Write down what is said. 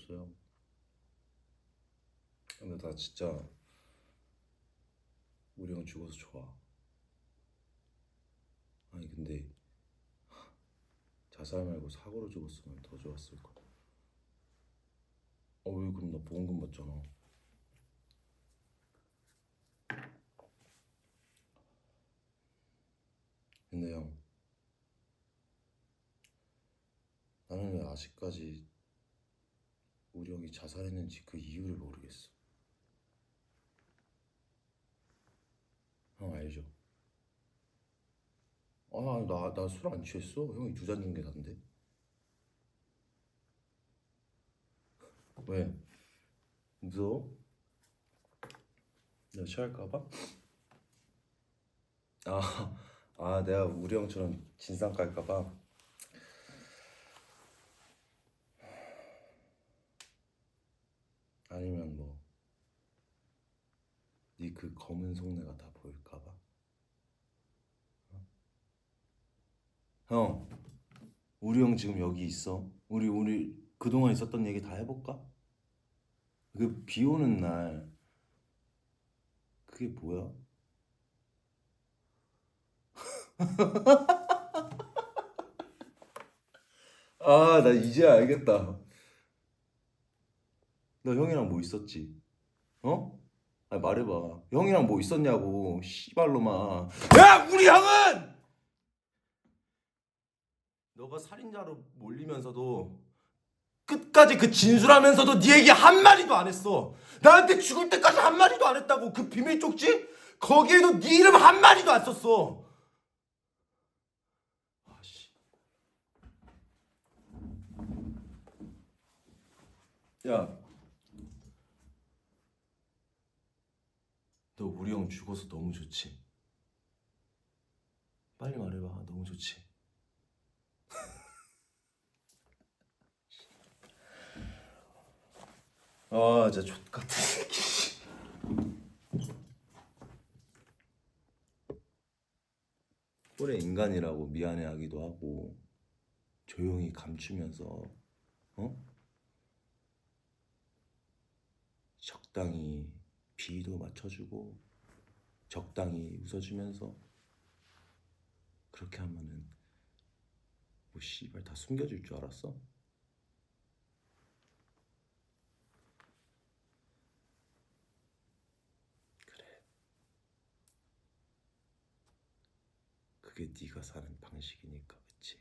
없어요. 근데 나 진짜 우리 형 죽어서 좋아. 아니 근데 자살 말고 사고로 죽었으면 더 좋았을 거야. 어왜 그럼 나 보험금 받잖아. 근데 형 나는 왜 아직까지 우리 형이 자살했는지 그 이유를 모르겠어. 형 알죠? 아, 나, 나 술 안 취했어. 형이 준게 난데. 왜? 무서워? 내가 취할까봐? 아, 아, 내가 우리 형처럼 진상 깔까봐? 아니면 뭐, 네그 검은 속내가 다 보일까봐? 어? 형, 우리 형 지금 여기 있어. 우리 우리 그동안 있었던 얘기 다 해볼까? 그 비 오는 날 그게 뭐야? 아, 나 이제 알겠다. 너 형이랑 뭐 있었지? 어? 아 말해봐. 형이랑 뭐 있었냐고. 씨발로마. 야, 우리 형은! 너가 살인자로 몰리면서도 끝까지 그 진술하면서도 네 얘기 한 마디도 안 했어. 나한테 죽을 때까지 한 마디도 안 했다고. 그 비밀 쪽지? 거기에도 네 이름 한 마디도 안 썼어. 아씨. 야. 너 우리 형 죽어서 너무 좋지? 빨리 말해봐. 너무 좋지? 아, 진짜 족같은 새끼. 꼴의 인간이라고 미안해하기도 하고 조용히 감추면서 어? 적당히 비위도 맞춰주고 적당히 웃어주면서 그렇게 하면은 뭐 씨발 다 숨겨줄 줄 알았어? 그래 그게 네가 사는 방식이니까 그치?